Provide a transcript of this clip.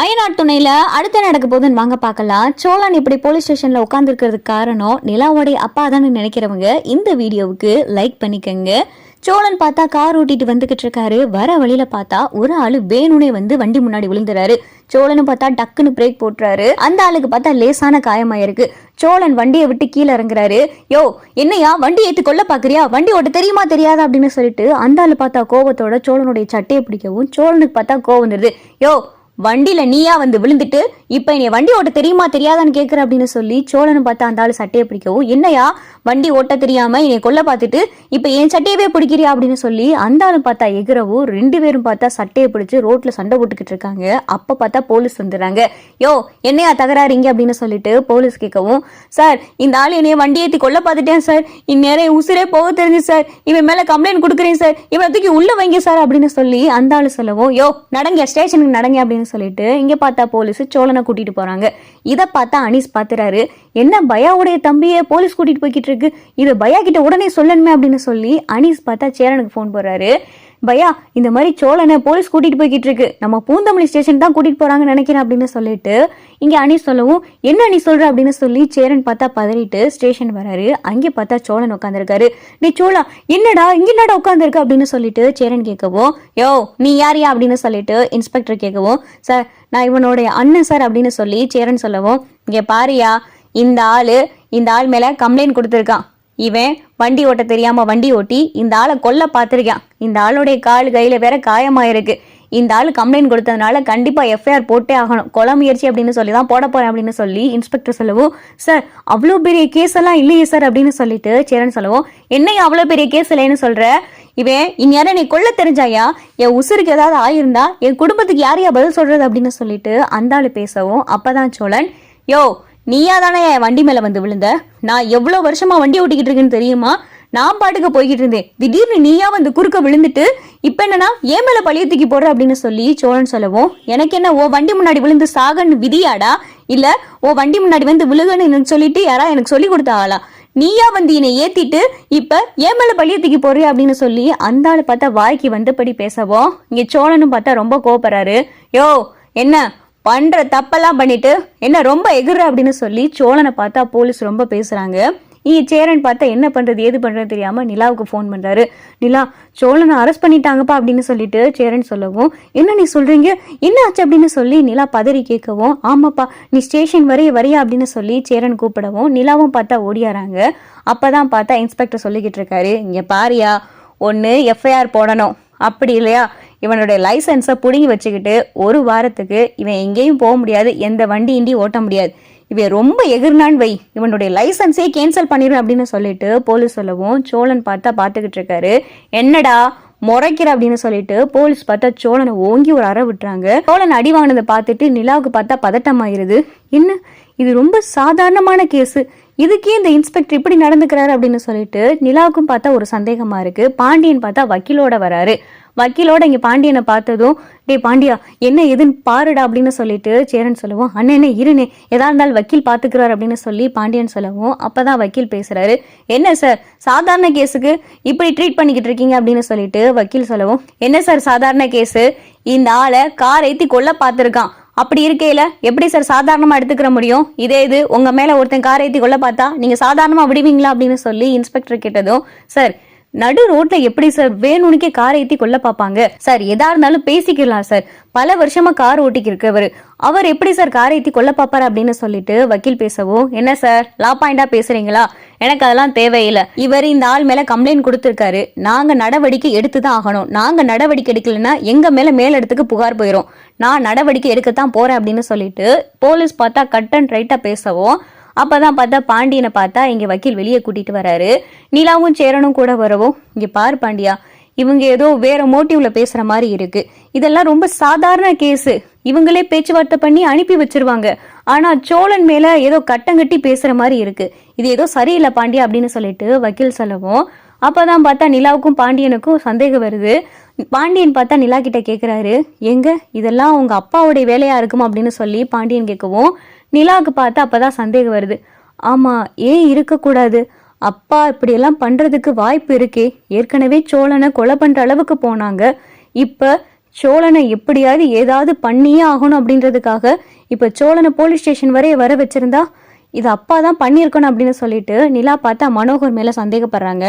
அயனாட் துணையில அடுத்த நடக்க போதுன்னு வாங்க பார்க்கலாம். சோழன் இப்படி போலீஸ் ஸ்டேஷன்ல உட்காந்துருக்கிறதுக்கு காரணம் நிலாவோடைய அப்பா தானே நினைக்கிறவங்க இந்த வீடியோவுக்கு லைக் பண்ணிக்கங்க. சோழன் பார்த்தா கார் ஓட்டிட்டு வந்துகிட்டு இருக்காரு. வர வழியில பார்த்தா ஒரு ஆளு வேணுனே வந்து வண்டி முன்னாடி விழுந்துறாரு. சோழனும் பார்த்தா டக்குன்னு பிரேக் போட்டுறாரு. அந்த ஆளுக்கு பார்த்தா லேசான காயமாயிருக்கு. சோழன் வண்டியை விட்டு கீழே இறங்குறாரு. யோ என்னையா வண்டி ஏத்து கொள்ள பாக்குறியா? வண்டி ஓட்ட தெரியுமா தெரியாதா? அப்படின்னு சொல்லிட்டு அந்த ஆளு பார்த்தா கோவத்தோட சோழனுடைய சட்டையை பிடிக்கவும் சோழனுக்கு பார்த்தா கோவம் வந்துருது. யோ வண்டியில நீயா வந்து விழுந்துட்டு இப்ப நீ வண்டி ஓட்ட தெரியுமா தெரியாதான்னு கேக்குற அப்படின்னு சொல்லி சோழனு பார்த்தா அந்த ஆள் சட்டையை பிடிக்கவும் என்னையா வண்டி ஓட்ட தெரியாம என்னை கொல்ல பார்த்துட்டு இப்ப என் சட்டையவே பிடிக்கிறியா? அப்படின்னு சொல்லி அந்த ஆளும் பார்த்தா எகிறவும் ரெண்டு பேரும் பார்த்தா சட்டையை பிடிச்சு ரோட்ல சண்டை போட்டுக்கிட்டு இருக்காங்க. அப்ப பார்த்தா போலீஸ் வந்துடுறாங்க. யோ என்னையா தகராறிங்க? அப்படின்னு சொல்லிட்டு போலீஸ் கேட்கவும் சார் இந்த ஆள் என்னைய வண்டி ஏத்தி கொல்ல பார்த்துட்டேன் சார். இந்நேரம் உசுரே போக தெரிஞ்சு சார். இவன் மேல கம்ப்ளைண்ட் கொடுக்குறேன் சார். இவனை தூக்கி உள்ள வைங்க சார். அப்படின்னு சொல்லி அந்த ஆள் சொல்லவும் யோ நடங்க ஸ்டேஷனுக்கு நடங்க அப்படின்னு சொல்லிட்டு இங்க பார்த்தா போலீஸ் சோழனை கூட்டிட்டு போறாங்க. இதை பார்த்தா அனீஸ் பாத்துறாரு. என்ன பயாவுடைய தம்பியை போலீஸ் கூட்டிட்டு போய்கிட்டு இருக்கு? இது பயா கிட்ட உடனே சொல்லணுமே அப்படின்னு சொல்லி அனீஸ் பார்த்தா சேரனுக்கு ஃபோன் போடுறாரு. பையா இந்த மாதிரி சோழனை போலீஸ் கூட்டிகிட்டு போய்கிட்டு இருக்கு. நம்ம பூந்தமல்லி ஸ்டேஷன் தான் கூட்டிகிட்டு போகிறாங்கன்னு நினைக்கிறேன் அப்படின்னு சொல்லிட்டு இங்கே அணி சொல்லவும் என்ன நீ சொல்கிற அப்படின்னு சொல்லி சேரன் பார்த்தா பதறிட்டு ஸ்டேஷன் வராரு. அங்கே பார்த்தா சோழன் உட்காந்துருக்காரு நீ சோழா என்னடா இங்கே என்னடா உட்காந்துருக்க அப்படின்னு சொல்லிட்டு சேரன் கேட்கவும் யோ நீ யாரியா அப்படின்னு சொல்லிட்டு இன்ஸ்பெக்டர் கேட்கவும் சார் நான் இவனுடைய அண்ணன் சார் அப்படின்னு சொல்லி சேரன் சொல்லவும் இங்கே பாரியா இந்த ஆள் இந்த ஆள் மேலே கம்ப்ளைண்ட் கொடுத்துருக்கான். இவன் வண்டி ஓட்ட தெரியாம வண்டி ஓட்டி இந்த ஆளை கொல்ல பார்த்துருக்கான். இந்த ஆளுடைய கால் கையில வேற காயமாயிருக்கு. இந்த ஆள் கம்ப்ளைண்ட் கொடுத்ததுனால கண்டிப்பா எஃப்ஐஆர் போட்டே ஆகணும். கொலை முயற்சி அப்படின்னு சொல்லி தான் போட போறேன் அப்படின்னு சொல்லி இன்ஸ்பெக்டர் சொல்லவும் சார் அவ்வளோ பெரிய கேஸ் எல்லாம் இல்லையே சார் அப்படின்னு சொல்லிட்டு சேரன் சொல்லவும் என்னையா அவ்வளோ பெரிய கேஸ் இல்லைன்னு சொல்ற? இவன் இந்நேரம் நீ கொல்ல தெரிஞ்சாயா? என் உசுருக்கு ஏதாவது ஆயிருந்தா என் குடும்பத்துக்கு யாரையா பதில் சொல்றது? அப்படின்னு சொல்லிட்டு அந்த ஆள் பேசவும். அப்பதான் சோழன் யோ நீயா தானே என் வண்டி மேல வந்து விழுந்த? நான் எவ்வளவு வருஷமா வண்டி ஓட்டிக்கிட்டு இருக்கேன்னு தெரியுமா? நான் பாட்டுக்கு போய்கிட்டு இருந்தேன். திடீர்னு நீயா வந்து குறுக்க விழுந்துட்டு இப்ப என்னன்னா ஏன் மேல பழிய தூக்கி போடுற? அப்படின்னு சொல்லி சோழன் சொல்லவும் எனக்கு என்ன ஓ வண்டி முன்னாடி விழுந்து சாகன்னு விதியாடா? இல்ல ஓ வண்டி முன்னாடி வந்து விழுகன்னு சொல்லிட்டு யாரா எனக்கு சொல்லி கொடுத்த ஆளா? நீயா வந்து என்னை ஏத்திட்டு இப்ப ஏன் மேல பழிய தூக்கி போறிய அப்படின்னு சொல்லி அந்த ஆள் பார்த்தா வாய்க்கு வந்தபடி பேசவும் இங்க சோழனும் பார்த்தா ரொம்ப கோபப்படுறாரு யோ என்ன பண்ணுற தப்பெல்லாம் பண்ணிட்டு என்ன ரொம்ப எகுற அப்படின்னு சொல்லி சோழனை பார்த்தா போலீஸ் ரொம்ப பேசுகிறாங்க நீ சேரன் பார்த்தா என்ன பண்ணுறது ஏது பண்ணுறது தெரியாமல் நிலாவுக்கு ஃபோன் பண்ணுறாரு நிலா சோழனை அரெஸ்ட் பண்ணிட்டாங்கப்பா அப்படின்னு சொல்லிட்டு சேரன் சொல்லவும் என்ன நீ சொல்கிறீங்க என்ன ஆச்சு? அப்படின்னு சொல்லி நிலா பதறி கேட்கவும் ஆமாப்பா நீ ஸ்டேஷன் வரைய வரையா அப்படின்னு சொல்லி சேரன் கூப்பிடவும் நிலாவும் பார்த்தா ஓடியாராங்க. அப்போ தான் பார்த்தா இன்ஸ்பெக்டர் சொல்லிக்கிட்டு இருக்காரு இங்கே பாரியா ஒன்று எஃப்ஐஆர் போடணும். அப்படி இல்லையா? இவனுடைய லைசன்ஸை பிடுங்கி வச்சுக்கிட்டு ஒரு வாரத்துக்கு இவன் எங்கேயும் போக முடியாது எந்த வண்டி இண்டி ஓட்ட முடியாது. இவன் ரொம்ப எகிர்னான் வை. இவனுடைய லைசன்ஸே கேன்சல் பண்ணிடுவேன் அப்படின்னு சொல்லிட்டு போலீஸ் சொல்லவும் சோழன் பார்த்தா பார்த்துக்கிட்டு இருக்காரு. என்னடா முறைக்கிற அப்படின்னு சொல்லிட்டு போலீஸ் பார்த்தா சோழனை ஓங்கி ஒரு அறை விட்டுறாங்க. சோழன் அடி வாங்கினதை பார்த்துட்டு நிலாவுக்கு பார்த்தா பதட்டமாயிருது. என்ன? இது ரொம்ப சாதாரணமான கேஸு இதுக்கே இந்த இன்ஸ்பெக்டர் இப்படி நடந்துக்கிறாரு அப்படின்னு சொல்லிட்டு நிலாவுக்கும் பார்த்தா ஒரு சந்தேகமா இருக்கு. பாண்டியன் பார்த்தா வக்கீலோட வராரு. வக்கீலோட இங்கே பாண்டியனை பார்த்ததும் டே பாண்டியா என்ன எதுன்னு பாருடா அப்படின்னு சொல்லிட்டு சேரன் சொல்லவும் அண்ணனே இருனே எதா இருந்தாலும் வக்கீல் பார்த்துக்கிறார் அப்படின்னு சொல்லி பாண்டியன் சொல்லவும் அப்போ தான் வக்கீல் பேசுகிறாரு என்ன சார் சாதாரண கேஸுக்கு இப்படி ட்ரீட் பண்ணிக்கிட்டு இருக்கீங்க அப்படின்னு சொல்லிட்டு வக்கீல் சொல்லவும் என்ன சார் சாதாரண கேஸு? இந்த ஆளை கார் ஏற்றி கொல்ல பார்த்துருக்கான். அப்படி இருக்கையில எப்படி சார் சாதாரணமா எடுத்துக்கிற முடியும்? இதே இது உங்க மேல ஒருத்தன் கார் ஏத்தி கொள்ள பார்த்தா நீங்க சாதாரணமா விடுவீங்களா? அப்படின்னு சொல்லி இன்ஸ்பெக்டர் கேட்டதும் சார் நடு ரோட்ல எப்படி சார் வேணும்னுக்கே கார் ஏத்தி கொல்ல பார்ப்பாங்க. சார் எதா இருந்தாலும் பேசிக்கலாம் சார் பல வருஷமா கார் ஓட்டிக்கிருக்கவர் அவர் எப்படி சார் கார் ஏத்தி கொல்ல பார்ப்பாரு அப்படின்னு சொல்லிட்டு வக்கீல் பேசவும். என்ன சார் லா பாயிண்டா பேசுறீங்களா? எனக்கு அதெல்லாம் தேவையில்லை. இவர் இந்த ஆள் மேல கம்ப்ளைண்ட் கொடுத்திருக்காரு. நாங்க நடவடிக்கை எடுத்து தான் ஆகணும். நாங்க நடவடிக்கை எடுக்கலைன்னா எங்க மேல மேலிடத்துக்கு புகார் போயிடும் நான் நடவடிக்கை எடுக்கத்தான் போறேன் அப்படின்னு சொல்லிட்டு போலீஸ் பார்த்தா கட் அண்ட் ரைட்டா பேசவும். அப்பதான் பார்த்தா பாண்டியனை பார்த்தா இங்க வக்கீல் வெளியே கூட்டிட்டு வராரு. நிலாவும் சேரனும் கூட வரவும் இங்க பார் பாண்டியா இவங்க ஏதோ வேற மோட்டிவ்ல பேசுற மாதிரி இருக்கு. இதெல்லாம் ரொம்ப சாதாரண கேஸ். இவங்களே பேச்சுவார்த்தை பண்ணி அனுப்பி வச்சிருவாங்க. ஆனா சோழன் மேல ஏதோ கட்டங்கட்டி பேசுற மாதிரி இருக்கு. இது ஏதோ சரியில்லை பாண்டியா அப்படின்னு சொல்லிட்டு வக்கீல் சொல்லவும் அப்பதான் பார்த்தா நிலாவுக்கும் பாண்டியனுக்கும் சந்தேகம் வருது. பாண்டியன் பார்த்தா நிலா கிட்ட கேக்குறாரு எங்க? இதெல்லாம் உங்க அப்பாவுடைய வேலையா இருக்குமா? அப்படின்னு சொல்லி பாண்டியன் கேட்கவும் நிலாவுக்கு பார்த்து அப்போ தான் சந்தேகம் வருது. ஆமாம் ஏன் இருக்கக்கூடாது? அப்பா இப்படியெல்லாம் பண்ணுறதுக்கு வாய்ப்பு இருக்கே. ஏற்கனவே சோழனை கொலை பண்ணுற அளவுக்கு போனாங்க. இப்போ சோழனை எப்படியாவது ஏதாவது பண்ணியே ஆகணும் அப்படின்றதுக்காக இப்போ சோழனை போலீஸ் ஸ்டேஷன் வரைய வர வச்சிருந்தா இது அப்பா தான் பண்ணியிருக்கணும் அப்படின்னு சொல்லிட்டு நிலா பார்த்தா மனோகர் மேலே சந்தேகப்படுறாங்க.